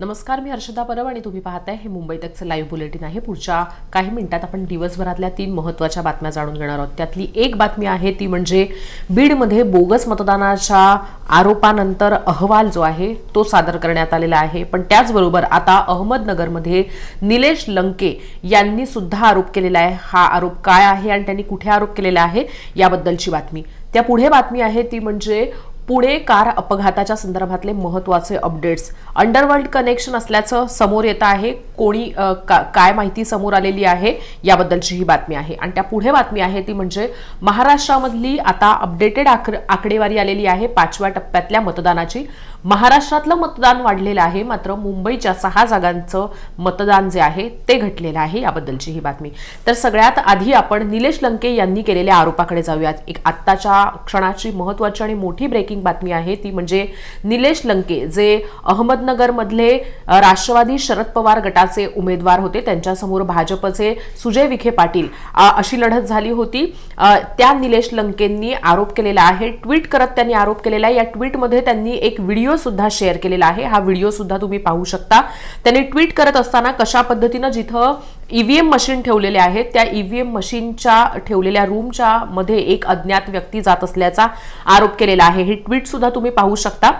नमस्कार मी हर्षदा परब आणि तुम्ही पाहताय हे मुंबई तकचं लाईव्ह बुलेटिन आहे. पुढच्या काही मिनिटात आपण दिवसभरातल्या तीन महत्त्वाच्या बातम्या जाणून घेणार आहोत. त्यातली एक बातमी आहे ती म्हणजे बीडमध्ये बोगस मतदानाच्या आरोपानंतर अहवाल जो आहे तो सादर करण्यात आलेला आहे. पण त्याचबरोबर आता अहमदनगरमध्ये निलेश लंके यांनी सुद्धा आरोप केलेला आहे. हा आरोप काय आहे आणि त्यांनी कुठे आरोप केलेला आहे याबद्दलची बातमी. त्या पुढे बातमी आहे ती म्हणजे पुणे कार अपघाताच्या संदर्भातले महत्त्वाचे अपडेट्स अंडरवर्ल्ड कनेक्शन असल्याचं समोर येत आहे. कोणी का- काय माहिती समोर आलेली आहे याबद्दलची ही बातमी आहे. आणि त्या पुढे बातमी आहे ती म्हणजे महाराष्ट्रामधली आता अपडेटेड आकडेवारी आलेली आहे. पाचव्या टप्प्यातल्या मतदानाची. महाराष्ट्रातलं मतदान वाढलेलं आहे. मात्र मुंबईच्या सहा जागांचं मतदान जे आहे ते घटलेलं आहे. याबद्दलची ही बातमी. तर सगळ्यात आधी आपण निलेश लंके यांनी केलेल्या आरोपाकडे जाऊयात. एक आत्ताच्या क्षणाची महत्वाची आणि मोठी ब्रेकिंग बातमी आहे. ती म्हणजे निलेश लंके जे अहमदनगरमधले राष्ट्रवादी शरद पवार गटाचे उमेदवार होते. त्यांच्यासमोर भाजपचे सुजय विखे पाटील अशी लढत झाली होती. त्या निलेश लंकेंनी आरोप केलेला आहे. ट्विट करत त्यांनी आरोप केलेला आहे. या ट्विटमध्ये त्यांनी एक व्हिडिओ सुद्धा शेअर केलेला आहे. हा व्हिडिओ सुद्धा तुम्ही पाहू शकता. त्यांनी ट्विट करत असताना कशा पद्धतीनं जिथं ईव्हीएम मशीन ठेवलेले आहेत त्या ईव्हीएम मशीनच्या ठेवलेल्या रूमच्या मध्ये एक अज्ञात व्यक्ती जात असल्याचा आरोप केलेला आहे. हे ट्विट सुद्धा तुम्ही पाहू शकता.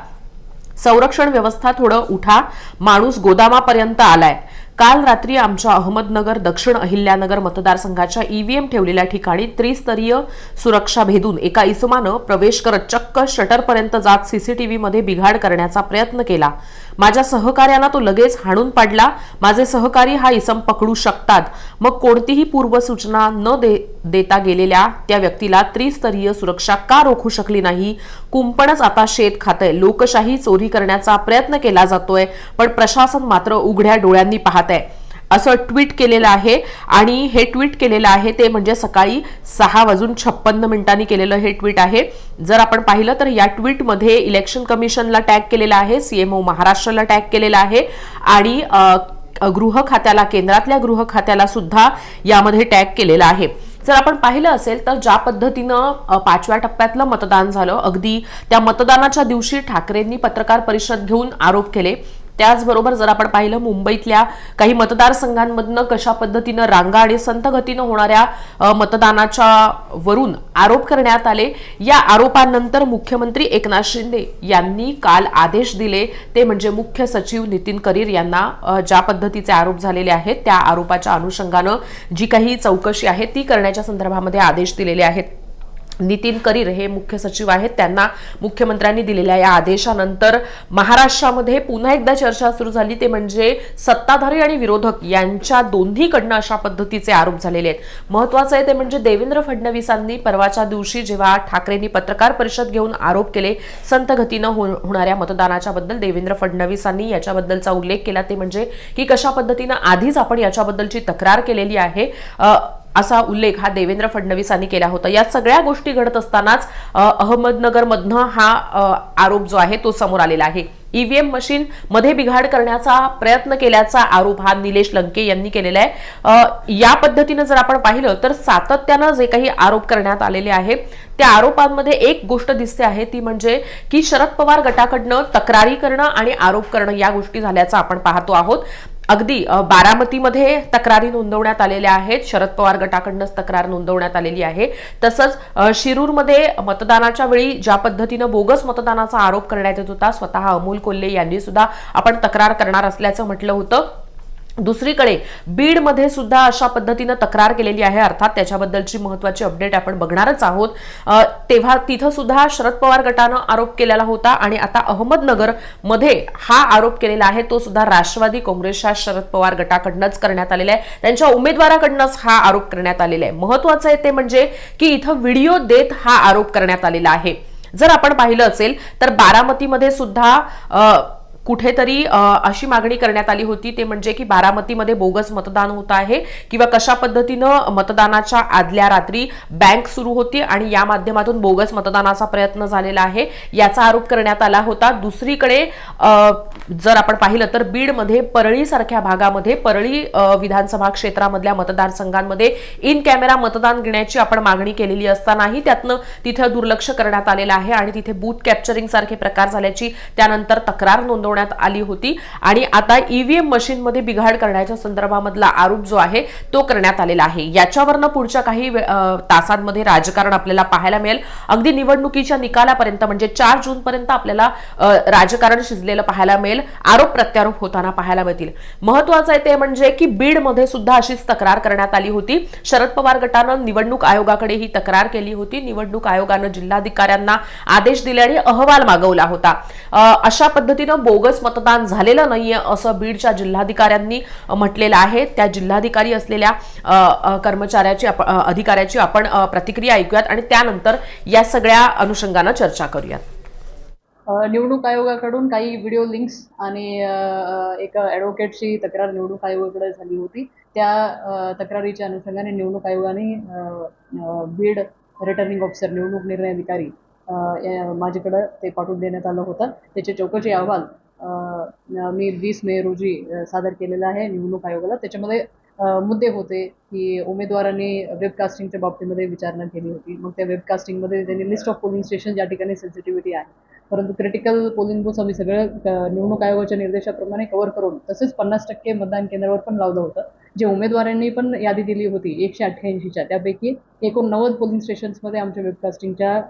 संरक्षण व्यवस्था थोडं उठा. माणूस गोदामापर्यंत आलाय. काल रात्री आमच्या अहमदनगर दक्षिण अहिल्यानगर मतदारसंघाच्या ईव्हीएम ठेवलेल्या ठिकाणी त्रिस्तरीय सुरक्षा भेदून एका इसमानं प्रवेश करत चक्क शटरपर्यंत जात सीसीटीव्हीमध्ये बिघाड करण्याचा प्रयत्न केला. माझ्या सहकार्यांना तो लगेच हाणून पाडला. माझे सहकारी हा इसम पकडू शकतात. मग कोणतीही पूर्वसूचना न दे देता गेलेल्या त्या व्यक्तीला त्रिस्तरीय सुरक्षा का रोखू शकली नाही? कुंपणच आता शेत खातंय. लोकशाही चोरी करण्याचा प्रयत्न केला जातोय पण प्रशासन मात्र उघड्या डोळ्यांनी पाहत आहे असं ट्विट केलेलं आहे. आणि हे ट्विट केलेलं आहे ते म्हणजे सकाळी सहा वाजून छप्पन्न मिनिटांनी केलेलं हे ट्विट आहे. जर आपण पाहिलं तर या ट्विटमध्ये इलेक्शन कमिशनला टॅग केलेला आहे सीएमओ महाराष्ट्राला टॅग केलेला आहे आणि गृह खात्याला केंद्रातल्या गृह खात्याला सुद्धा यामध्ये टॅग केलेला आहे. जर आपण पाहिलं असेल तर ज्या पद्धतीनं पाचव्या टप्प्यातलं मतदान झालं अगदी त्या मतदानाच्या दिवशी ठाकरेंनी पत्रकार परिषद घेऊन आरोप केले. त्याचबरोबर जर आपण पाहिलं मुंबईतल्या काही मतदारसंघांमधनं कशा पद्धतीनं रांगा आणि संत गतीनं होणाऱ्या मतदानाच्या वरून आरोप करण्यात आले या आरोपानंतर मुख्यमंत्री एकनाथ शिंदे यांनी काल आदेश दिले. ते म्हणजे मुख्य सचिव नितीन करीर यांना ज्या पद्धतीचे आरोप झालेले आहेत त्या आरोपाच्या अनुषंगानं जी काही चौकशी आहे ती करण्याच्या संदर्भामध्ये आदेश दिलेले आहेत. नितीन करीर हे मुख्य सचिव आहेत. त्यांना मुख्यमंत्र्यांनी दिलेल्या या आदेशानंतर महाराष्ट्रामध्ये पुन्हा एकदा चर्चा सुरू झाली. ते म्हणजे सत्ताधारी आणि विरोधक यांच्या दोन्हीकडनं अशा पद्धतीचे आरोप झालेले आहेत. महत्वाचं आहे ते म्हणजे देवेंद्र फडणवीसांनी परवाच्या दिवशी जेव्हा ठाकरेंनी पत्रकार परिषद घेऊन आरोप केले संत गतीनं हो- होणाऱ्या मतदानाच्या बद्दल देवेंद्र फडणवीसांनी याच्याबद्दलचा उल्लेख केला. ते म्हणजे की कशा पद्धतीनं आधीच आपण याच्याबद्दलची तक्रार केलेली आहे. असा उल्लेख हा देवेंद्र फडणवीसांनी केला होता. या सगळ्या गोष्टी घडत असतानाच अहमदनगरमधनं हा आरोप जो आहे तो समोर आलेला आहे. ईव्हीएम मशीन मध्ये बिघाड करण्याचा प्रयत्न केल्याचा आरोप हा निलेश लंके यांनी केलेला आहे. या पद्धतीनं जर आपण पाहिलं तर सातत्यानं जे काही आरोप करण्यात आलेले आहे त्या आरोपांमध्ये एक गोष्ट दिसते आहे ती म्हणजे की शरद पवार गटाकडनं तक्रारी करणं आणि आरोप करणं या गोष्टी झाल्याचं आपण पाहतो आहोत. अगदी बारामतीमध्ये तक्रारी नोंदवण्यात आलेल्या आहेत. शरद पवार गटाकडनंच तक्रार नोंदवण्यात आलेली आहे. तसंच शिरूरमध्ये मतदानाच्या वेळी ज्या पद्धतीनं बोगस मतदानाचा आरोप करण्यात येत होता स्वतः अमोल कोल्हे यांनी सुद्धा आपण तक्रार करणार असल्याचं म्हटलं होतं. दुसरीकडे बीडमध्ये सुद्धा अशा पद्धतीनं तक्रार केलेली आहे अर्थात त्याच्याबद्दलची महत्वाची अपडेट आपण बघणारच आहोत. तेव्हा तिथं सुद्धा शरद पवार गटानं आरोप केलेला होता आणि आता अहमदनगरमध्ये हा आरोप केलेला आहे तो सुद्धा राष्ट्रवादी काँग्रेसच्या शरद पवार गटाकडनंच करण्यात आलेला आहे. त्यांच्या उमेदवाराकडनंच हा आरोप करण्यात आलेला आहे. महत्वाचं आहे ते म्हणजे की इथं व्हिडिओ देत हा आरोप करण्यात आलेला आहे. जर आपण पाहिलं असेल तर बारामतीमध्ये सुद्धा कुठेतरी अशी मागणी करण्यात आली होती. ते म्हणजे की बारामतीमध्ये बोगस मतदान होत आहे किंवा कशा पद्धतीनं मतदानाच्या आदल्या रात्री बँक सुरू होती आणि या माध्यमातून बोगस मतदानाचा प्रयत्न झालेला आहे याचा आरोप करण्यात आला होता. दुसरीकडे जर आपण पाहिलं तर बीडमध्ये परळीसारख्या भागामध्ये परळी विधानसभा क्षेत्रामधल्या मतदारसंघांमध्ये इन कॅमेरा मतदान घेण्याची आपण मागणी केलेली असतानाही त्यातनं तिथं दुर्लक्ष करण्यात आलेलं आहे आणि तिथे बूथ कॅप्चरिंग सारखे प्रकार झाल्याची त्यानंतर तक्रार नोंदवण्यात आली होती. आणि आता ईव्हीएम मशीनमध्ये बिघाड करण्याच्या संदर्भामधला आरोप जो आहे तो करण्यात आलेला आहे. याच्यावरनं पुढच्या काही तासांमध्ये राजकारण आपल्याला पाहायला मिळेल. अगदी निवडणुकीच्या निकालापर्यंत म्हणजे चार जून पर्यंत आपल्याला राजकारण शिजलेलं पाहायला मिळेल. आरोप प्रत्यारोप होताना पाहायला मिळतील. महत्वाचं आहे ते म्हणजे की बीडमध्ये सुद्धा अशीच तक्रार करण्यात आली होती. शरद पवार गटानं निवडणूक आयोगाकडे ही तक्रार केली होती. निवडणूक आयोगानं जिल्हाधिकाऱ्यांना आदेश दिले आणि अहवाल मागवला होता. अशा पद्धतीनं बोगस मतदान झालेलं नाहीये असं बीडच्या जिल्हाधिकाऱ्यांनी म्हटलेलं आहे. त्या जिल्हाधिकारी असलेल्या कर्मचाऱ्याची अधिकाऱ्याची आपण प्रतिक्रिया ऐकूयात आणि त्यानंतर या सगळ्या अनुषंगानं चर्चा करूयात. निवडणूक आयोगाकडून काही व्हिडिओ लिंक्स आणि एक एका ॲडव्होकेटची तक्रार निवडणूक आयोगाकडे झाली होती. त्या तक्रारीच्या अनुषंगाने निवडणूक आयोगाने बीड रिटर्निंग ऑफिसर निवडणूक निर्णय अधिकारी माझ्याकडं ते पाठवून देण्यात आलं होतं. त्याचे चौकशी अहवाल मी वीस मे रोजी सादर केलेला आहे निवडणूक आयोगाला. त्याच्यामध्ये मुद्दे होते की उमेदवारांनी वेबकास्टिंगच्या बाबतीमध्ये विचारणा केली होती. मग त्या वेबकास्टिंगमध्ये त्यांनी लिस्ट ऑफ पोलिंग स्टेशन ज्या ठिकाणी सेन्सिटिव्हिटी आहे. परंतु क्रिटिकल पोलिंग बूथ आम्ही सगळं निवडणूक आयोगाच्या निर्देशाप्रमाणे कव्हर करून तसेच पन्नास टक्के मतदान केंद्रावर पण लावलं होतं. जे उमेदवारांनी पण यादी दिली होती एकशे अठ्ठ्याऐंशीच्या. त्यापैकी एकोणनव्वद पोलिंग स्टेशन्समध्ये आमच्या वेबकास्टिंगच्या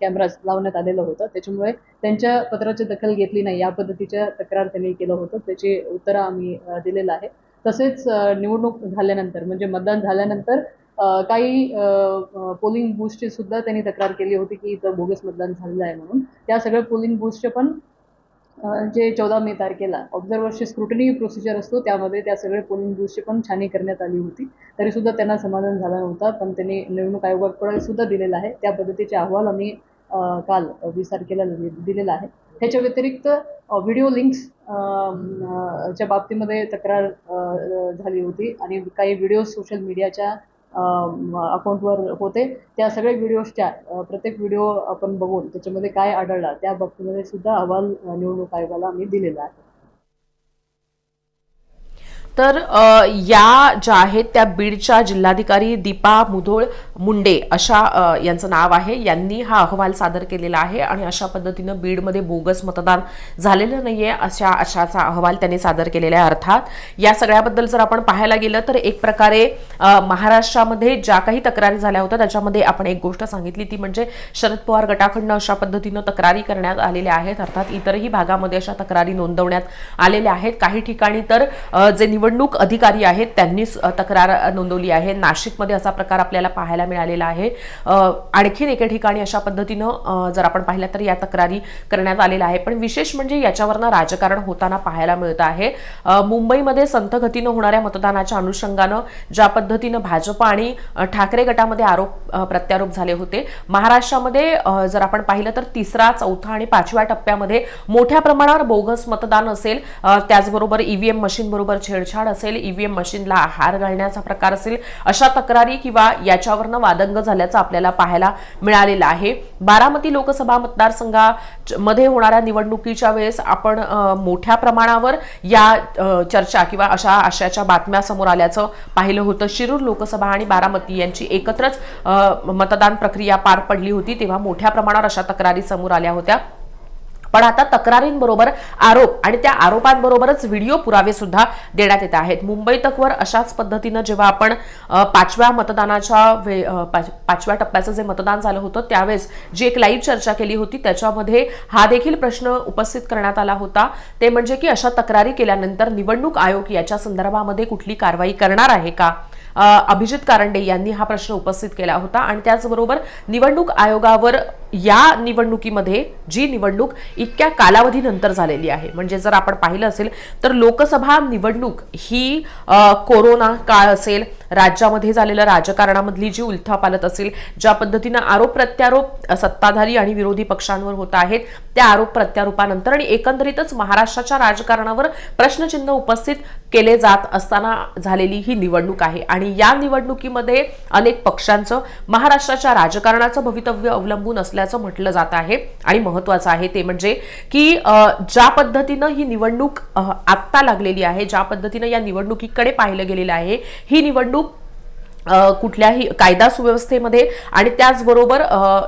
कॅमेराज लावण्यात आलेलं होतं. त्याच्यामुळे त्यांच्या पत्राची दखल घेतली नाही. या पद्धतीच्या तक्रार त्यांनी केलं होतं. त्याची उत्तरं आम्ही दिलेलं आहे. तसेच निवडणूक झाल्यानंतर म्हणजे मतदान झाल्यानंतर काही पोलिंग बूथची सुद्धा त्यांनी तक्रार केली होती की इथं बोगस मतदान झालेलं आहे म्हणून. त्या सगळ्या पोलिंग बूथचे पण जे चौदा मे तारखेला ऑब्झर्वरची स्क्रुटनी प्रोसिजर असतो त्यामध्ये त्या सगळे पोलिंग बूथची पण छाननी करण्यात आली होती. तरी सुद्धा त्यांना समाधान झाला नव्हता पण त्यांनी निवडणूक आयोगाकडे सुद्धा दिलेला आहे. त्या पद्धतीचे अहवाल आम्ही काल वीस तारखेला दि- दिलेला आहे. ह्याच्या व्यतिरिक्त व्हिडिओ लिंक्स च्या बाबतीमध्ये तक्रार झाली होती. आणि काही व्हिडिओ सोशल मीडियाच्या अकाउंटवर होते. त्या सगळ्या व्हिडिओजच्या प्रत्येक व्हिडिओ आपण बघून त्याच्यामध्ये काय आढळला त्या बाबतीमध्ये सुद्धा अहवाल निवडणूक आयोगाला आम्ही दिलेला आहे. तर या ज्या आहेत त्या बीडच्या जिल्हाधिकारी दीपा मुधोळ मुंडे अशा यांचं नाव आहे. यांनी हा अहवाल सादर केलेला आहे आणि अशा पद्धतीनं बीडमध्ये बोगस मतदान झालेलं नाहीये अशा अशाचा अहवाल त्यांनी सादर केलेला आहे अर्थात. या सगळ्याबद्दल जर आपण पाहायला गेलं तर एक प्रकारे महाराष्ट्रामध्ये ज्या काही तक्रारी झाल्या होत्या त्याच्यामध्ये आपण एक गोष्ट सांगितली ती म्हणजे शरद पवार गटाकडनं अशा पद्धतीनं तक्रारी करण्यात आलेल्या आहेत. अर्थात इतरही भागामध्ये अशा तक्रारी नोंदवण्यात आलेल्या आहेत. काही ठिकाणी तर जे निवडणूक अधिकारी आहेत त्यांनीच तक्रार नोंदवली आहे. नाशिकमध्ये असा प्रकार आपल्याला पाहायला मिळालेला आहे. आणखीन एका ठिकाणी अशा पद्धतीनं जर आपण पाहिलं तर या तक्रारी करण्यात आलेल्या आहे पण विशेष म्हणजे याच्यावरनं राजकारण होताना पाहायला मिळत आहे. मुंबईमध्ये संथगतीनं होणाऱ्या मतदानाच्या अनुषंगानं ज्या पद्धतीनं भाजप आणि ठाकरे गटामध्ये आरोप प्रत्यारोप झाले होते महाराष्ट्रामध्ये जर आपण पाहिलं तर तिसरा चौथा आणि पाचव्या टप्प्यामध्ये मोठ्या प्रमाणावर बोगस मतदान असेल. त्याचबरोबर ईव्हीएम मशीन बरोबर छेडछाड असेल ईव्हीएम मशीनला हार घालण्याचा प्रकार असेल अशा तक्रारी किंवा याच्यावरनं वादंग झाल्याचं आपल्याला पाहायला मिळालेलं आहे. बारामती लोकसभा मतदारसंघामध्ये होणाऱ्या निवडणुकीच्या वेळेस आपण मोठ्या प्रमाणावर या चर्चा किंवा अशा आशयाच्या बातम्या समोर आल्याचं पाहिलं होतं. शिरूर लोकसभा आणि बारामती यांची एकत्रच मतदान प्रक्रिया पार पडली होती तेव्हा मोठ्या प्रमाणावर अशा तक्रारी समोर आल्या होत्या. पण आता तक्रारींबरोबर आरोप आणि त्या आरोपांबरोबरच व्हिडिओ पुरावे सुद्धा देण्यात येत आहेत. मुंबई तकवर अशाच पद्धतीनं जेव्हा आपण पाचव्या मतदानाच्या वे- पाच- पाचव्या टप्प्याचं जे मतदान झालं होतं त्यावेळेस जी एक लाईव्ह चर्चा केली होती त्याच्यामध्ये हा देखील प्रश्न उपस्थित करण्यात आला होता. ते म्हणजे की अशा तक्रारी केल्यानंतर निवडणूक आयोग याच्या संदर्भामध्ये कुठली कारवाई करणार आहे का? अभिजित कारंडे यांनी हा प्रश्न उपस्थित केला होता. आणि त्याचबरोबर निवडणूक आयोगावर या निवडणुकीमध्ये जी निवडणूक इतक्या कालावधीनंतर झालेली आहे म्हणजे जर आपण पाहिलं असेल तर लोकसभा निवडणूक ही कोरोना काळ असेल राज्यामध्ये झालेल्या राजकारणामधली जी उलथापालत असेल ज्या पद्धतीनं आरोप प्रत्यारोप सत्ताधारी आणि विरोधी पक्षांवर होत आहेत त्या आरोप प्रत्यारोपानंतर आणि एकंदरीतच महाराष्ट्राच्या राजकारणावर प्रश्नचिन्ह उपस्थित केले जात असताना झालेली ही निवडणूक आहे. आणि आणि या निवडणुकीमध्ये अनेक पक्षांचं महाराष्ट्राच्या राजकारणाचं भवितव्य अवलंबून असल्याचं म्हटलं जात आहे. आणि महत्वाचं आहे ते म्हणजे की ज्या पद्धतीनं ही निवडणूक आत्ता लागलेली आहे ज्या पद्धतीनं या निवडणुकीकडे पाहिलं गेलेलं आहे ही निवडणूक कुठल्याही कायदा सुव्यवस्थेमध्ये आणि त्याचबरोबर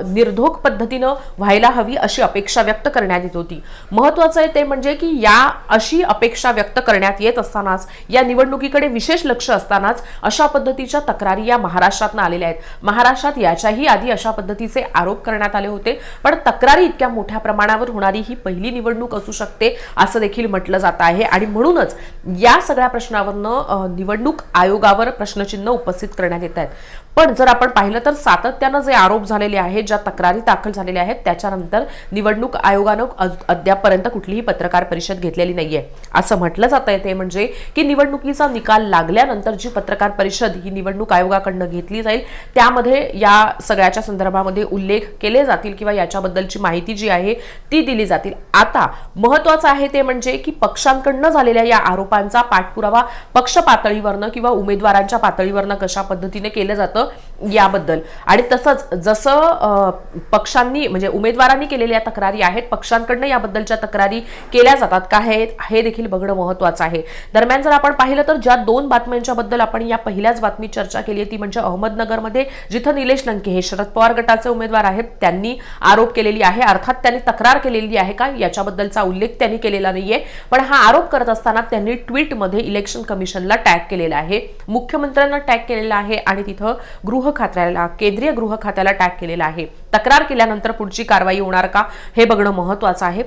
निर्धोक पद्धतीनं व्हायला हवी अशी अपेक्षा व्यक्त करण्यात येत होती. महत्वाचं आहे ते म्हणजे की या अशी अपेक्षा व्यक्त करण्यात येत असतानाच या निवडणुकीकडे विशेष लक्ष असतानाच अशा पद्धतीच्या तक्रारी या महाराष्ट्रातनं आलेल्या आहेत. महाराष्ट्रात याच्याही आधी अशा पद्धतीचे आरोप करण्यात आले होते पण तक्रारी इतक्या मोठ्या प्रमाणावर होणारी ही पहिली निवडणूक असू शकते असं देखील म्हटलं जात आहे. आणि म्हणूनच या सगळ्या प्रश्नावरनं निवडणूक आयोगावर प्रश्नचिन्ह उपस्थित करण्यात येत आहेत. पण जर आपण पाहिलं तर सातत्यानं जे आरोप झालेले आहेत ज्या तक्रारी दाखल झालेल्या आहेत त्याच्यानंतर निवडणूक आयोगानं अद्यापपर्यंत कुठलीही पत्रकार परिषद घेतलेली नाहीये. असं म्हटलं जात आहे ते म्हणजे की निवडणुकीचा निकाल लागल्यानंतर जी पत्रकार परिषद ही निवडणूक आयोगाकडनं घेतली जाईल त्यामध्ये या सगळ्याच्या संदर्भामध्ये उल्लेख केले जातील किंवा याच्याबद्दलची माहिती जी आहे ती दिली जातील. आता महत्वाचं आहे ते म्हणजे की पक्षांकडनं झालेल्या या आरोपांचा पाठपुरावा पक्ष पातळीवरनं किंवा उमेदवारांच्या पातळीवरनं कशा पद्धतीने केलं जातं todo याबद्दल. आणि तसंच जसं पक्षांनी म्हणजे उमेदवारांनी केलेल्या तक्रारी आहेत पक्षांकडनं याबद्दलच्या तक्रारी केल्या जातात. का हे हे देखील बघणं महत्वाचं आहे. दरम्यान जर आपण पाहिलं तर ज्या दोन बातम्यांच्या बद्दल आपण या पहिल्याच बातमी चर्चा केली आहे ती म्हणजे अहमदनगरमध्ये जिथं निलेश लंके हे शरद पवार गटाचे उमेदवार आहेत त्यांनी आरोप केलेली आहे. अर्थात त्यांनी तक्रार केलेली आहे का? याच्याबद्दलचा उल्लेख त्यांनी केलेला नाहीये. पण हा आरोप करत असताना त्यांनी ट्विटमध्ये इलेक्शन कमिशनला टॅग केलेला आहे. मुख्यमंत्र्यांना टॅग केलेला आहे आणि तिथं गृह खात्याला केंद्रीय गृह खात्याला टॅग केलेला आहे. तक्रार केल्यानंतर पुढची कारवाई होणार का हे बघणं महत्वाचं आहे.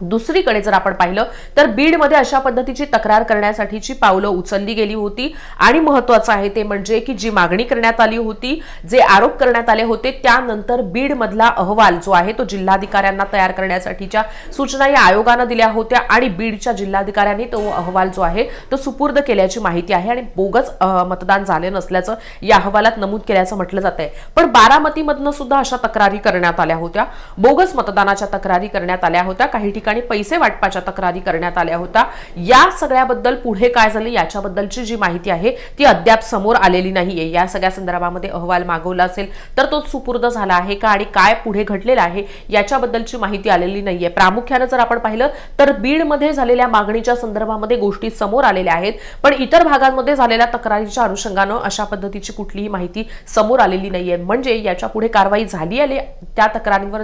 दुसरीकडे जर आपण पाहिलं तर बीडमध्ये अशा पद्धतीची तक्रार करण्यासाठीची पावलं उचलली गेली होती. आणि महत्वाचं आहे ते म्हणजे की जी मागणी करण्यात आली होती जे आरोप करण्यात आले होते त्यानंतर बीडमधला अहवाल जो आहे तो जिल्हाधिकाऱ्यांना तयार करण्यासाठीच्या सूचना या आयोगानं दिल्या होत्या आणि बीडच्या जिल्हाधिकाऱ्यांनी तो अहवाल जो आहे तो सुपूर्द केल्याची माहिती आहे आणि बोगस मतदान झाले नसल्याचं या अहवालात नमूद केल्याचं म्हटलं जात आहे. पण बारामतीमधनं सुद्धा अशा तक्रारी करण्यात आल्या होत्या. बोगस मतदानाच्या तक्रारी करण्यात आल्या होत्या. काही ठिकाणी ठिकाणी पैसे वाटपाच्या तक्रारी करण्यात आल्या होत्या. या सगळ्याबद्दल पुढे काय झालं याच्याबद्दलची जी माहिती आहे ती अद्याप समोर आलेली नाहीये. या सगळ्या संदर्भामध्ये अहवाल मागवला असेल तर तो सुपूर्द झाला आहे का आणि काय पुढे घडलेलं आहे याच्याबद्दलची माहिती आलेली नाहीये. प्रामुख्यानं जर आपण पाहिलं तर बीडमध्ये झालेल्या मागणीच्या संदर्भामध्ये गोष्टी समोर आलेल्या आहेत पण इतर भागांमध्ये झालेल्या तक्रारीच्या अनुषंगानं अशा पद्धतीची कुठलीही माहिती समोर आलेली नाहीये. म्हणजे याच्यापुढे कारवाई झाली आली त्या तक्रारीवर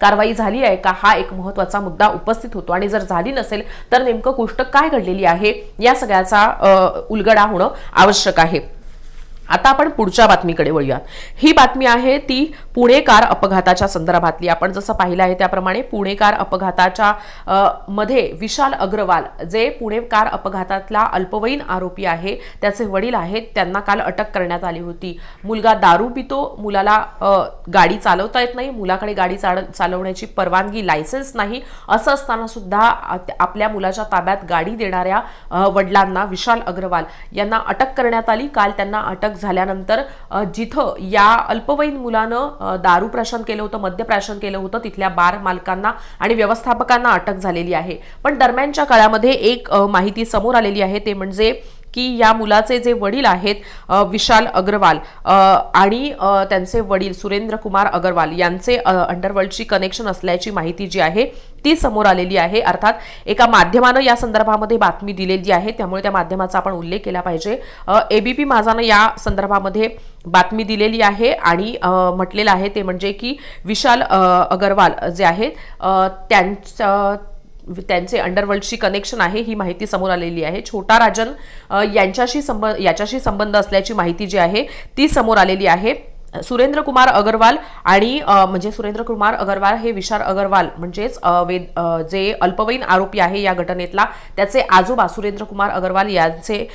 कारवाई झाली आहे का? हा एक महत्त्वाचा मुद्दा उपस्थित होतो. आणि जर झाली नसेल तर नेमकं गोष्ट काय घडलेली आहे या सगळ्याचा उलगडा होणं आवश्यक आहे. आता आपण पुढच्या बातमीकडे वळूया ही बातमी आहे ती पुणे कार अपघाताच्या संदर्भातली. आपण जसं पाहिलं आहे त्याप्रमाणे पुणे कार अपघाताच्या मध्ये विशाल अग्रवाल जे पुणे कार अपघातातला अल्पवयीन आरोपी आहे त्याचे वडील आहेत त्यांना काल अटक करण्यात आली होती. मुलगा दारू पितो मुलाला गाडी चालवता येत नाही मुलाकडे गाडी चाल- चालवण्याची परवानगी लायसन्स नाही असं असताना सुद्धा आपल्या मुलाच्या ताब्यात गाडी देणाऱ्या वडिलांना विशाल अग्रवाल यांना अटक करण्यात आली. काल त्यांना अटक झाल्यानंतर जिथं या अल्पवयीन मुलानं दारू प्राशन केलं होतं मद्यप्राशन केलं होतं तिथल्या बार मालकांना आणि व्यवस्थापकांना अटक झालेली आहे. पण दरम्यानच्या काळामध्ये एक माहिती समोर आलेली आहे ते म्हणजे की या मुलाचे जे वडील आहेत विशाल अग्रवाल आणि त्यांचे वडील सुरेंद्र कुमार अग्रवाल यांचे अंडरवर्ल्डची कनेक्शन असल्याची माहिती जी आहे ती समोर आलेली आहे. अर्थात एका माध्यमानं या संदर्भामध्ये बातमी दिलेली आहे. त्यामुळे त्या माध्यमाचा आपण उल्लेख केला पाहिजे. एबीपी माझानं या संदर्भामध्ये बातमी दिलेली आहे आणि म्हटलेलं आहे ते म्हणजे की विशाल अगरवाल जे आहेत त्यांच्या त्यांचे अंडरवर्ल्डशी कनेक्शन आहे ही माहिती समोर आलेली आहे. छोटा राजन यांच्याशी संबंध याच्याशी संबंध असल्याची माहिती जी आहे ती समोर आलेली आहे. सुरेंद्र कुमार अगरवाल आणि म्हणजे सुरेंद्र कुमार अगरवाल हे विशाल अगरवाल म्हणजेच वेद जे अल्पवयीन आरोपी आहे या घटनेतला त्याचे आजोबा सुरेंद्र कुमार अगरवाल यांचे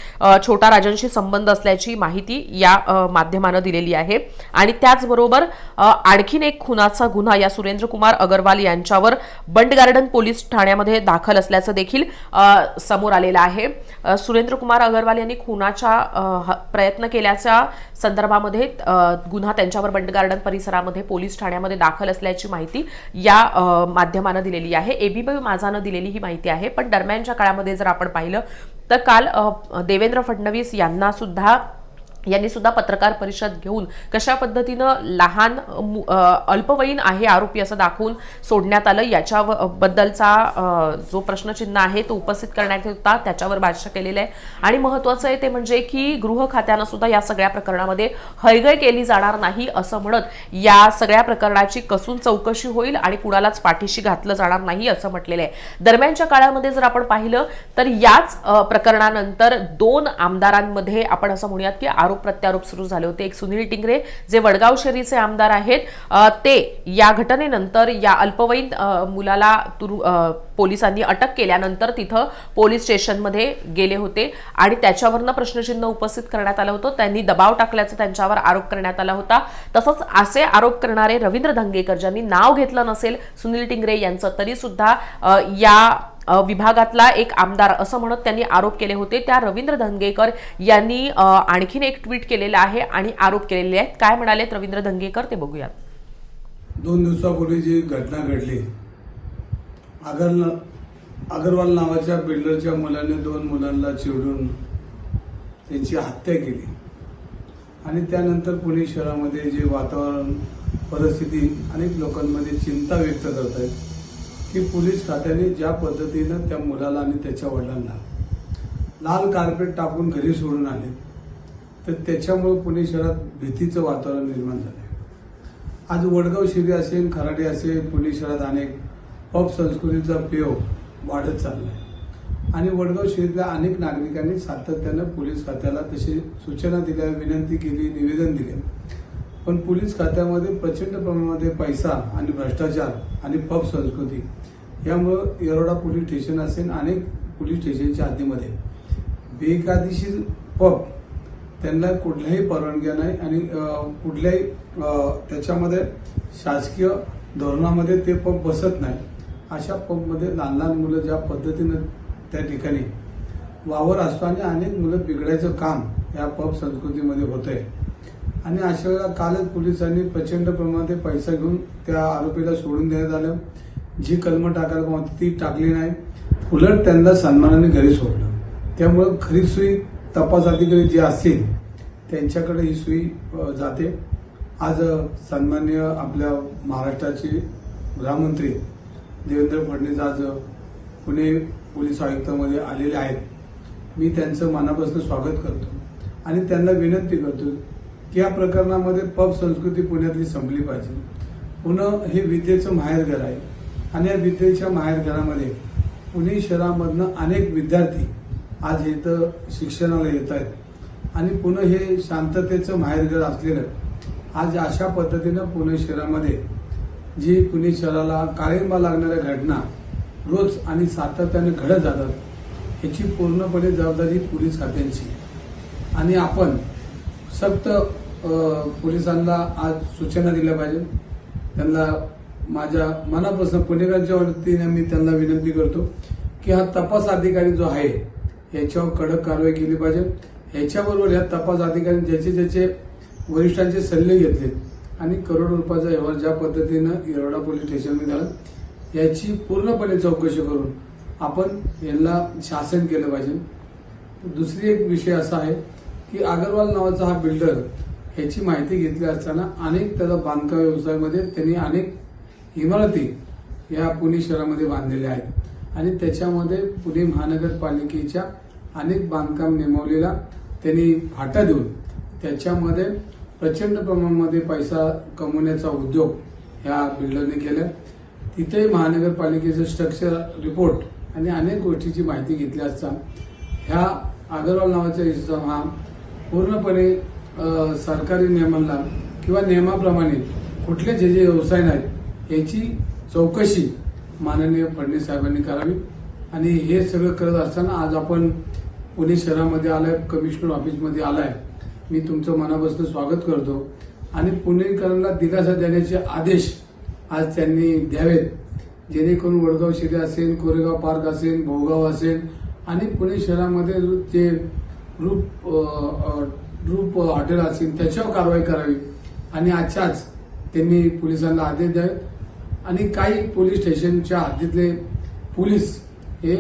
छोटा राजांशी संबंध असल्याची माहिती या माध्यमानं दिलेली आहे. आणि त्याचबरोबर आणखीन एक खुनाचा गुन्हा या सुरेंद्र कुमार अगरवाल यांच्यावर बंड गार्डन पोलीस ठाण्यामध्ये दाखल असल्याचं देखील समोर आलेलं आहे. सुरेंद्र कुमार अगरवाल यांनी खुनाचा ह- प्रयत्न केल्याच्या संदर्भामध्ये गुन्हा गुन्हा त्यांच्यावर बंड गार्डन परिसरामध्ये पोलीस ठाण्यामध्ये दाखल असल्याची माहिती या माध्यमानं दिलेली आहे. एबीपी माझानं दिलेली ही माहिती आहे. पण दरम्यानच्या काळामध्ये जर आपण पाहिलं तर काल देवेंद्र फडणवीस यांना सुद्धा यांनी सुद्धा पत्रकार परिषद घेऊन कशा पद्धतीनं लहान मु- अल्पवयीन आहे आरोपी असं दाखवून सोडण्यात आलं याच्या बद्दलचा जो प्रश्नचिन्ह आहे तो उपस्थित करण्यात होता त्याच्यावर भाष्य केलेलं आहे. आणि महत्वाचं आहे ते म्हणजे की गृह खात्यानं सुद्धा या सगळ्या प्रकरणामध्ये हयगय केली जाणार नाही असं म्हणत या सगळ्या प्रकरणाची कसून चौकशी होईल आणि कुणालाच पाठीशी घातलं जाणार नाही असं म्हटलेलं आहे. दरम्यानच्या काळामध्ये जर आपण पाहिलं तर याच प्रकरणानंतर दोन आमदारांमध्ये आपण असं म्हणूयात की आरोप प्रत्यारोप सुरू झाले होते. एक सुनील टिंगरे जे वडगाव शहरीचे आमदार आहेत ते या घटनेनंतर या अल्पवयीन मुलाला तुरु पोलिसांनी अटक केल्यानंतर तिथं पोलीस स्टेशनमध्ये गेले होते आणि त्याच्यावरनं प्रश्नचिन्ह उपस्थित करण्यात आलं होतं. त्यांनी दबाव टाकल्याचा त्यांच्यावर आरोप करण्यात आला होता. तसंच असे आरोप करणारे रवींद्र धंगेकर ज्यांनी नाव घेतलं नसेल सुनील टिंगरे यांचं तरी सुद्धा या विभागातला एक आमदार असं म्हणत त्यांनी आरोप केले होते. त्या रवींद्र धंगेकर यांनी आणखीन एक ट्विट केलेलं आहे आणि आरोप केलेले आहेत. काय म्हणालेत रवींद्र धंगेकर ते बघूयात. दोन दिवसापूर्वी जी घटना घडली अगर अगरवाल नावाच्या बिल्डरच्या मुलाने दोन मुलांना चिडून त्यांची हत्या केली आणि त्यानंतर पुणे शहरामध्ये जे वातावरण परिस्थिती अनेक लोकांमध्ये चिंता व्यक्त करत आहेत की पोलीस खात्याने ज्या पद्धतीनं त्या मुलाला आणि त्याच्या वडिलांना लाल कार्पेट टाकून घरी सोडून आले तर त्याच्यामुळे पुणे शहरात भीतीचं वातावरण निर्माण झालं आहे आज वडगाव शिरी असेल खराडे असेल पुणे शहरात अनेक पब संस्कृतीचा पेव वाढत चालला आहे आणि वडगाव शहरीतल्या अनेक नागरिकांनी सातत्यानं पोलीस खात्याला तशी सूचना दिल्या विनंती केली निवेदन दिले. पण पोलीस खात्यामध्ये प्रचंड प्रमाणामध्ये पैसा आणि भ्रष्टाचार आणि पब संस्कृती यामुळं येरोडा पोलीस स्टेशन असेल अनेक पोलीस स्टेशनच्या हद्दीमध्ये बेकायदेशीर पब त्यांना कुठल्याही परवानग्या नाही आणि कुठल्याही त्याच्यामध्ये शासकीय धोरणामध्ये ते पब बसत नाही. अशा पबमध्ये लहान लहान मुलं ज्या पद्धतीनं त्या ठिकाणी वावर असतो आणि अनेक मुलं बिघडायचं काम या पब संस्कृतीमध्ये होतं आहे आणि अशा वेळेला कालच पोलिसांनी प्रचंड प्रमाणात पैसा घेऊन त्या आरोपीला सोडून देण्यात आलं. जी कलम टाकायला होती ती टाकली नाही. उलट त्यांना सन्मानाने घरी सोडलं. त्यामुळं खरी सुई तपास अधिकारी जे असतील त्यांच्याकडे ही सुई जाते. आज सन्मान्य आपल्या महाराष्ट्राचे गृहमंत्री देवेंद्र फडणवीस आज पुणे पोलीस आयुक्तामध्ये आलेले आहेत. मी त्यांचं मनापासून स्वागत करतो आणि त्यांना विनंती करतो की या प्रकरणामध्ये पब संस्कृती पुण्यातली संपली पाहिजे. पुणे हे विद्येचं माहेरघर आहे. आणि या विद्येच्या माहेरघरामध्ये पुणे शहरामधनं अनेक विद्यार्थी आज इथं शिक्षणाला येत आहेत. आणि पुणे हे शांततेचं माहेरघर असलेलं आज अशा पद्धतीनं पुणे शहरामध्ये जी पुणे शहराला काळिंबा लागणाऱ्या घटना रोज आणि सातत्याने घडत जातात याची पूर्णपणे जबाबदारी पोलीस खात्यांची आणि आपण सक्त पोलिसांना आज सूचना दिल्या पाहिजे. त्यांना माझ्या मनापासून पुणेकरांच्या वतीने मी त्यांना विनंती करतो की हा तपास अधिकारी जो आहे याच्यावर कडक कारवाई केली पाहिजे. ह्याच्याबरोबर ह्या तपास अधिकारी ज्याचे ज्याचे वरिष्ठांचे सल्ले घेतले आणि करोड रुपयाचा व्यवहार ज्या पद्धतीनं येरवडा पोलीस स्टेशनमध्ये झाला याची पूर्णपणे चौकशी करून आपण यांना शासन केलं पाहिजे. दुसरी एक विषय असा आहे की अगरवाल नावाचा हा बिल्डर याची माहिती घेतली असताना अनेक त्याचा बांधकाम व्यवसायामध्ये त्यांनी अनेक इमारती या पुणे शहरामध्ये बांधलेल्या आहेत. आणि त्याच्यामध्ये पुणे महानगरपालिकेच्या अनेक बांधकाम नेमवलेला त्यांनी फाटा देऊन त्याच्यामध्ये प्रचंड प्रमाणामध्ये पैसा कमवण्याचा उद्योग ह्या बिल्डरने केला तिथे महानगरपालिकेचं स्ट्रक्चर रिपोर्ट आणि अनेक गोष्टीची माहिती घेतली असता ह्या अगरवाल नावाचा इसम हा पूर्णपणे सरकारी नियमांना किंवा नियमाप्रमाणे कुठले जे जे व्यवसाय नाहीत याची चौकशी माननीय फडणवीस साहेबांनी करावी. आणि हे सगळं करत असताना आज आपण पुणे शहरामध्ये आलाय कमिशनर ऑफिसमध्ये आलाय. मी तुमचं मनापासून स्वागत करतो. आणि पुणेकरांना दिलासा देण्याचे आदेश आज त्यांनी द्यावेत. जेणेकरून वडगाव शिरे असेल कोरेगाव पार्क असेल भोगाव असेल आणि पुणे शहरामध्ये जे रूप ग्रुप रूप हॉटेल असेल त्याच्यावर कारवाई करावी. आणि आजच्याच त्यांनी पोलिसांना आदेश द्यावेत आणि काही पोलीस स्टेशनच्या हद्दीतले पोलीस हे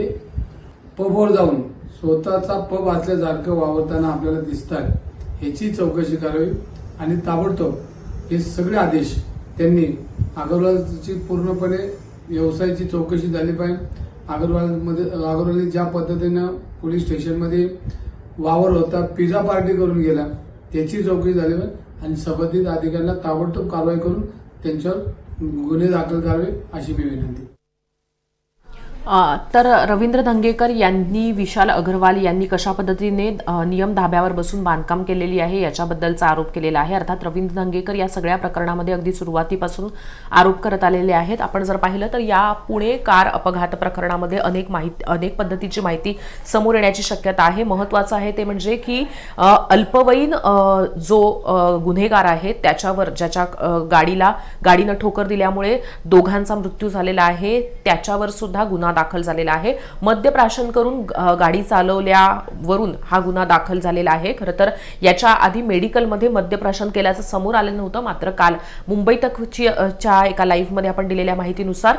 पबवर जाऊन स्वतःचा पब असल्यासारखं वावरताना आपल्याला दिसतात ह्याची चौकशी करावी आणि ताबडतोब हे सगळे आदेश त्यांनी अगरवालची पूर्णपणे व्यवसायाची चौकशी झाली पाहिजे. अगरवालमध्ये अगरवालने ज्या पद्धतीनं पोलीस स्टेशनमध्ये वावर होता पिझ्झा पार्टी करून गेला. त्याची चौकशी झाली आणि संबंधित अधिकाऱ्यांना ताबडतोब कारवाई करून त्यांच्यावर गुन्हे दाखल करावे अशी मी विनंती. तर रवींद्र धंगेकर यांनी विशाल अग्रवाल यांनी कशा पद्धतीने नियम धाब्यावर बसून बांधकाम केलेली आहे याच्याबद्दलचा आरोप केलेला आहे. अर्थात रवींद्र धंगेकर या सगळ्या प्रकरणामध्ये अगदी सुरुवातीपासून आरोप करत आलेले आहेत. आपण जर पाहिलं तर या पुणे कार अपघात प्रकरणामध्ये अनेक माहिती अनेक पद्धतीची माहिती समोर येण्याची शक्यता आहे. महत्वाचं आहे ते म्हणजे की अल्पवयीन जो गुन्हेगार आहे त्याच्यावर ज्याच्या गाडीला गाडीनं ठोकर दिल्यामुळे दोघांचा मृत्यू झालेला आहे त्याच्यावर सुद्धा गुन्हा दाखल झालेला आहे. मद्यप्राशन करून गाडी चालवल्यावरून हा गुन्हा दाखल झालेला आहे. खरं तर याच्या आधी मेडिकलमध्ये मद्यप्राशन केल्याचं समोर आलं नव्हतं मात्र काल मुंबई तकची च्या एका लाईव्हमध्ये आपण दिलेल्या माहितीनुसार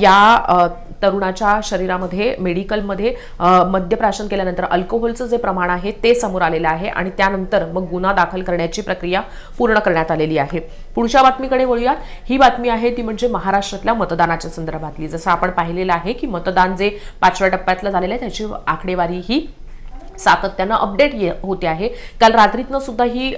या तरुणाच्या शरीरामध्ये मेडिकलमध्ये मद्यप्राशन केल्यानंतर अल्कोहोलचं जे प्रमाण आहे ते समोर आलेलं आहे आणि त्यानंतर मग गुन्हा दाखल करण्याची प्रक्रिया पूर्ण करण्यात आलेली आहे. पुढच्या बातमीकडे वळूयात. ही बातमी आहे ती म्हणजे महाराष्ट्रातल्या मतदानाच्या संदर्भातली. जसं आपण पाहिलेलं आहे की मतदान जे पाचव्या टप्प्यातलं झालेलं आहे त्याची आकडेवारी ही सातत्यानं अपडेट ये होते आहे. काल रात्रीतनं सुद्धा ही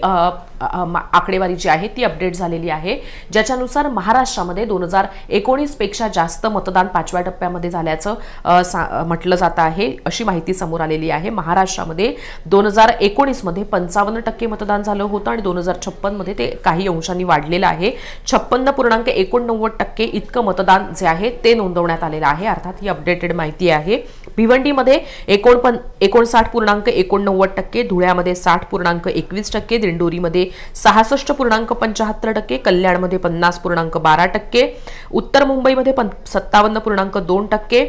आकडेवारी जी आहे ती अपडेट झालेली आहे. ज्याच्यानुसार महाराष्ट्रामध्ये दोन हजार एकोणीसपेक्षा जास्त मतदान पाचव्या टप्प्यामध्ये झाल्याचं सा- म्हटलं जात आहे अशी माहिती समोर आलेली आहे. महाराष्ट्रामध्ये दोन हजार एकोणीसमध्ये पंचावन्न टक्के मतदान झालं होतं आणि दोन हजार छप्पनमध्ये ते काही अंशांनी वाढलेलं आहे. छप्पन्न पूर्णांक एकोणनव्वद टक्के इतकं मतदान जे आहे ते नोंदवण्यात आलेलं आहे. अर्थात ही अपडेटेड माहिती आहे. भिवंडीमध्ये एकोणपन एकोणसाठ पूर्णांक एकोणनव्वद टक्के धुळ्यामध्ये साठ पूर्णांक एकवीस टक्के दिंडोरीमध्ये सहासष्ट पूर्णांक पंचाहत्तर टक्के कल्याणमध्ये पन्नास पूर्णांक बारा टक्के उत्तर मुंबईमध्ये पं सत्तावन्न पूर्णांक दोन टक्के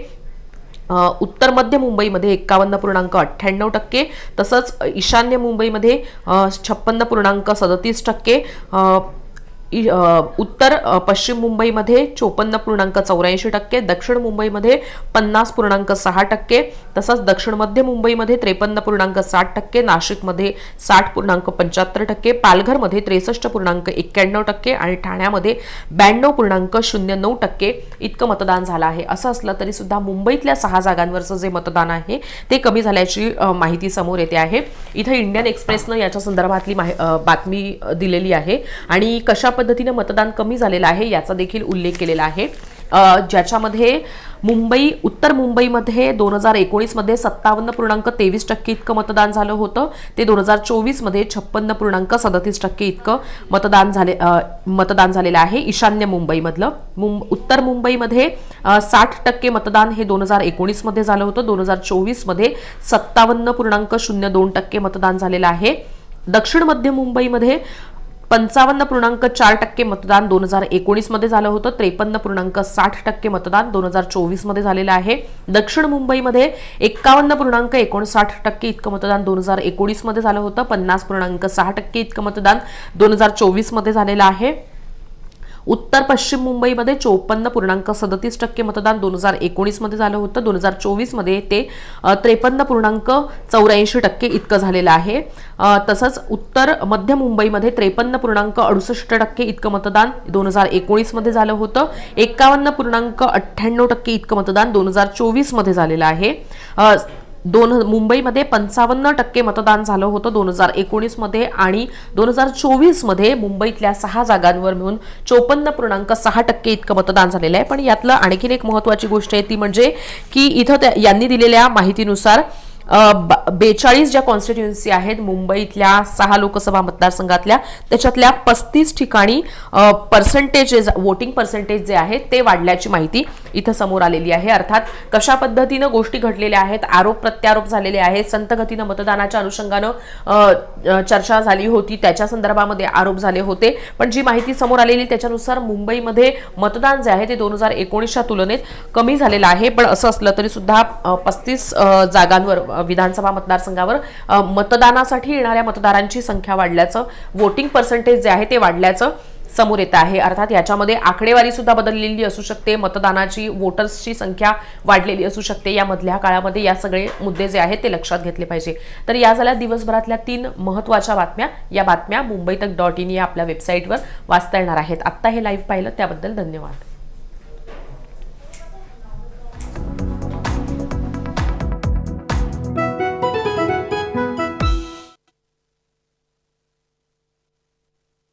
उत्तर मध्य मुंबईमध्ये एक्कावन्न पूर्णांक अठ्ठ्याण्णव टक्के तसंच ईशान्य मुंबईमध्ये छप्पन्न पूर्णांक सदतीस टक्के उत्तर पश्चिम मुंबईमध्ये चोपन्न पूर्णांक चौऱ्याऐंशी टक्के दक्षिण मुंबईमध्ये पन्नास पूर्णांक सहा टक्के तसंच दक्षिण मध्य मुंबईमध्ये त्रेपन्न पूर्णांक साठ टक्के नाशिकमध्ये साठ पूर्णांक पंच्याहत्तर टक्के पालघरमध्ये त्रेसष्ट पूर्णांक एक्क्याण्णव टक्के आणि ठाण्यामध्ये ब्याण्णव पूर्णांक शून्य नऊ टक्के इतकं मतदान झालं आहे. असं असलं तरी सुद्धा मुंबईतल्या सहा जागांवरचं जे मतदान आहे ते कमी झाल्याची माहिती समोर येते आहे. इथं इंडियन एक्सप्रेसनं याच्या संदर्भातली बातमी दिलेली आहे. आणि कशा पद्धतीनं मतदान कमी झालेलं आहे याचा देखील उल्लेख केलेला आहे. ज्याच्यामध्ये मुंबई उत्तर मुंबईमध्ये दोन हजार एकोणीसमध्ये सत्तावन्न पूर्णांक तेवीस टक्के इतकं मतदान झालं होतं. ते दोन हजार चोवीसमध्ये छप्पन्न पूर्णांक सदतीस टक्के इतकं मतदान झाले मतदान झालेलं आहे ईशान्य मुंबईमधलं. मुं उत्तर मुंबईमध्ये साठ टक्के मतदान हे दोन हजार एकोणीसमध्ये झालं होतं. दोन हजार चोवीसमध्ये सत्तावन्न पूर्णांक शून्य दोन टक्के मतदान झालेलं आहे. दक्षिण मध्य मुंबईमध्ये पंचावन्न पूर्णांक चार टक्के मतदान दोन हजार एकोणीसमध्ये झालं होतं. त्रेपन्न पूर्णांक साठ टक्के मतदान दोन हजार चोवीसमध्ये झालेलं आहे. दक्षिण मुंबईमध्ये एक्कावन्न पूर्णांक एकोणसाठ टक्के इतकं मतदान दोन हजार एकोणीसमध्ये झालं होतं. पन्नास पूर्णांक सहा टक्के इतकं मतदान दोन हजार चोवीसमध्ये झालेलं आहे. उत्तर पश्चिम मुंबईमध्ये चोपन्न पूर्णांक सदतीस टक्के मतदान दोन हजार एकोणीसमध्ये झालं होतं. दोन हजार चोवीसमध्ये ते त्रेपन्न पूर्णांक चौऱ्याऐंशी टक्के इतकं झालेलं आहे. तसंच उत्तर मध्य मुंबईमध्ये त्रेपन्न पूर्णांक अडुसष्ट टक्के इतकं मतदान दोन हजार एकोणीसमध्ये झालं होतं. एकावन्न पूर्णांक अठ्ठ्याण्णव टक्के इतकं मतदान दोन हजार चोवीसमध्ये झालेलं आहे. दोन मुंबईमध्ये पंचावन्न टक्के मतदान झालं होतं दोन हजार एकोणीसमध्ये आणि दोन हजार चोवीसमध्ये मुंबईतल्या सहा जागांवर मिळून चोपन्न पूर्णांक सहा टक्के इतकं मतदान झालेलं आहे. पण यातलं आणखीन एक महत्त्वाची गोष्ट आहे ती म्हणजे की इथं त्या यांनी दिलेल्या माहितीनुसार बेचाळीस ज्या कॉन्स्टिट्युन्सी आहेत मुंबईतल्या सहा लोकसभा मतदारसंघातल्या त्याच्यातल्या पस्तीस ठिकाणी पर्सेंटेजेस वोटिंग पर्सेंटेज जे आहे ते वाढल्याची माहिती इथं समोर आलेली आहे. अर्थात कशा पद्धतीनं गोष्टी घडलेल्या आहेत आरोप प्रत्यारोप झालेले आहेत संतगतीनं मतदानाच्या अनुषंगानं चर्चा झाली होती त्याच्या संदर्भामध्ये आरोप झाले होते. पण जी माहिती समोर आलेली त्याच्यानुसार मुंबईमध्ये मतदान जे आहे ते दोन हजार एकोणीसच्या तुलनेत कमी झालेलं आहे. पण असं असलं तरी सुद्धा पस्तीस जागांवर विधानसभा मतदारसंघावर मतदानासाठी येणाऱ्या मतदारांची संख्या वाढल्याचं वोटिंग पर्सेंटेज जे आहे ते वाढल्याचं समोर येत आहे. अर्थात याच्यामध्ये आकडेवारी सुद्धा बदललेली असू शकते मतदानाची वोटर्सची संख्या वाढलेली असू शकते. या मधल्या काळामध्ये या सगळे मुद्दे जे आहेत ते लक्षात घेतले पाहिजे. तर या झाल्या दिवसभरातल्या तीन महत्त्वाच्या बातम्या. या बातम्या मुंबई तक डॉट इन या आपल्या वेबसाईटवर वाचता येणार आहेत. आत्ता हे लाईव्ह पाहिलं त्याबद्दल धन्यवाद.